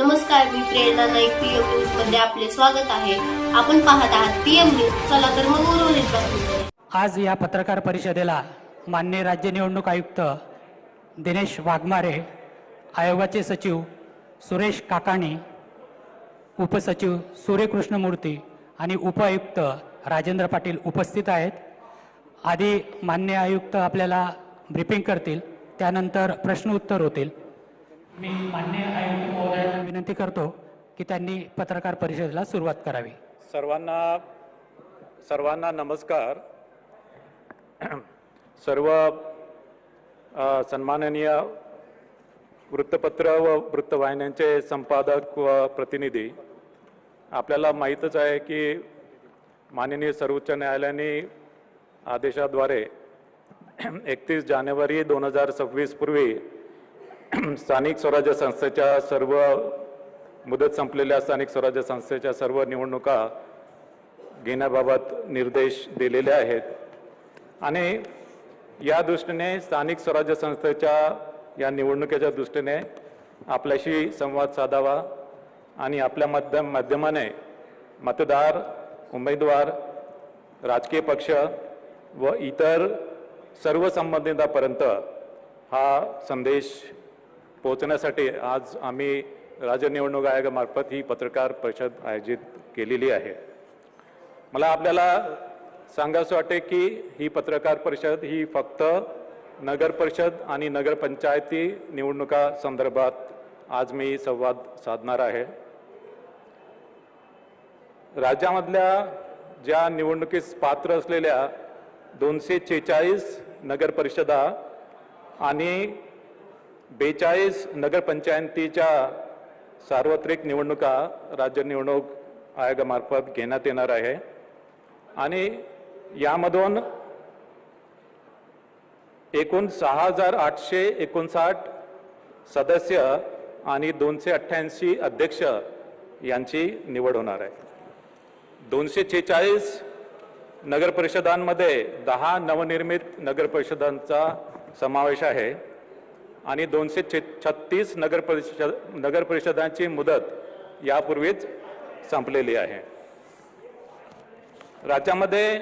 नमस्कार मी प्रेरणा नाईक पीएम न्यूजमध्ये आपले स्वागत आहे. आपण पाहत आहात पीएम न्यूज चला तर मग उर्वरित आज या पत्रकार परिषदेला मान्य राज्य निवडणूक आयुक्त दिनेश वाघमारे आयोगाचे सचिव सुरेश काकाणी उपसचिव सूर्यकृष्ण मूर्ती आणि उपआयुक्त राजेंद्र पाटील उपस्थित आहेत. आधी मान्य आयुक्त आपल्याला ब्रीफिंग करतील त्यानंतर प्रश्न उत्तर होतील. मी मान्य आयुक्त विनंती करतो की त्यांनी पत्रकार परिषदेला सुरुवात करावी. सर्वांना सर्वांना नमस्कार. सर्व सन्माननीय वृत्तपत्र व वृत्तवाहिन्यांचे संपादक व प्रतिनिधी आपल्याला माहीतच आहे की माननीय सर्वोच्च न्यायालयाने आदेशाद्वारे एकतीस जानेवारी दोन हजार सव्वीस पूर्वी स्थानिक स्वराज्य संस्थेच्या सर्व मुदत संपलेल्या स्थानिक स्वराज्य संस्थेच्या सर्व निवडणुका घेण्याबाबत निर्देश दिलेले आहेत. आणि या दृष्टीने स्थानिक स्वराज्य संस्थेच्या या निवडणुकीच्या दृष्टीने आपल्याशी संवाद साधावा आणि आपल्या माध्यम माध्यमाने मतदार उमेदवार राजकीय पक्ष व इतर सर्व संबंधितांपर्यंत हा संदेश पोहोचण्यासाठी आज आम्ही राज्य निवडणूक आयोगामार्फत ही पत्रकार परिषद आयोजित केलेली आहे. मला आपल्याला सांगावंसं वाटते की ही पत्रकार परिषद ही फक्त नगर परिषद आणि नगरपंचायती निवडणुका संदर्भात आज मी संवाद साधणार आहे. राज्यामधल्या ज्या निवडणुकीस पात्र असलेल्या दोनशे छेचाळीस नगरपरिषदा आणि बेचाळीस नगरपंचायतीच्या सार्वत्रिक निवडणुका राज्य निवडणूक आयोगामार्फत घेण्यात येणार आहे. आणि यामधून एकूण सहा हजार आठशे एकोणसाठ सदस्य आणि दोनशे अठ्ठ्याऐंशी अध्यक्ष यांची निवड होणार आहे. दोनशे छेचाळीस नगरपरिषदांमध्ये दहा नवनिर्मित नगरपरिषदांचा समावेश आहे. आणि दोनशे छे छत्तीस नगर परिषद नगर परिषदांची मुदत यापूर्वीच संपलेली आहे. राज्यामध्ये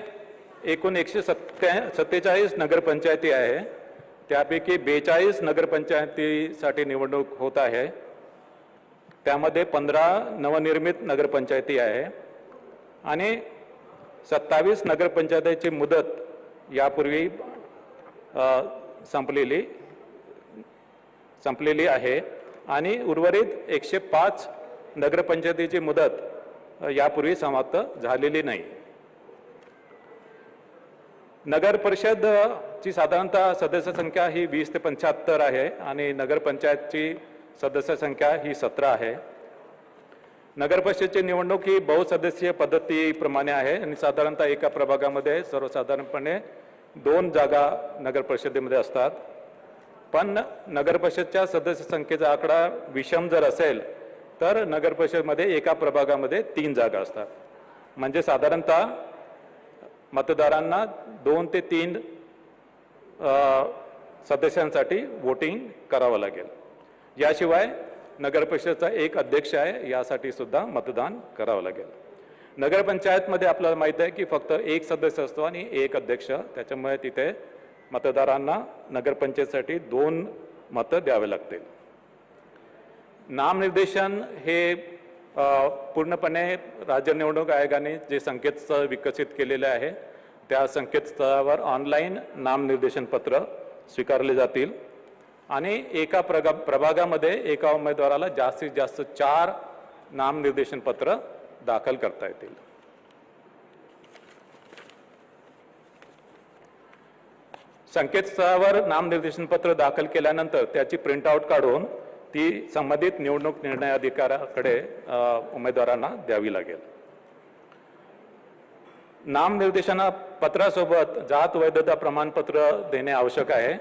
एकूण एकशे सत्त्या सत्तेचाळीस नगरपंचायती आहे. त्यापैकी बेचाळीस नगरपंचायतीसाठी निवडणूक होत आहे. त्यामध्ये पंधरा नवनिर्मित नगरपंचायती आहे. आणि सत्तावीस नगरपंचायतीची मुदत यापूर्वी संपलेली. संपलेली आहे. आणि उर्वरित एकशे पाच नगरपंचायतीची मुदत यापूर्वी समाप्त झालेली नाही. नगर परिषद ची साधारणतः सदस्य संख्या ही वीस ते पंच्याहत्तर आहे आणि नगरपंचायतची सदस्य संख्या ही सतरा आहे. नगर परिषदेची निवडणूक ही बहुसदस्यीय पद्धतीप्रमाणे आहे आणि साधारणतः एका प्रभागामध्ये सर्वसाधारणपणे दोन जागा नगर परिषदेमध्ये असतात. पण नगर परिषदच्या सदस्य संख्येचा आकडा विषम जर असेल तर नगर परिषदमध्ये एका प्रभागामध्ये तीन जागा असतात. म्हणजे साधारणतः मतदारांना दोन ते तीन सदस्यांसाठी वोटिंग करावं लागेल. याशिवाय नगरपरिषदचा एक अध्यक्ष आहे यासाठी सुद्धा मतदान करावं लागेल. नगरपंचायतमध्ये आपल्याला माहीत आहे की फक्त एक सदस्य असतो आणि एक अध्यक्ष त्याच्यामुळे तिथे मतदारांना नगरपंचायतसाठी दोन मतं द्यावे लागतील नामनिर्देशन हे पूर्णपणे राज्य निवडणूक आयोगाने जे संकेतस्थळ विकसित केलेले आहे त्या संकेतस्थळावर ऑनलाईन नामनिर्देशन पत्र स्वीकारले जातील. आणि एका प्रगा प्रभागामध्ये एका उमेदवाराला जास्तीत जास्त चार नामनिर्देशन पत्र दाखल करता येतील. संकेतस्थळावर नामनिर्देशन पत्र दाखल केल्यानंतर त्याची प्रिंटआउट काढून ती संबंधित निवडणूक निर्णय अधिकाऱ्याकडे उमेदवारांना द्यावी लागेल. नामनिर्देशना पत्रासोबत जात वैधता प्रमाणपत्र देणे आवश्यक आहे.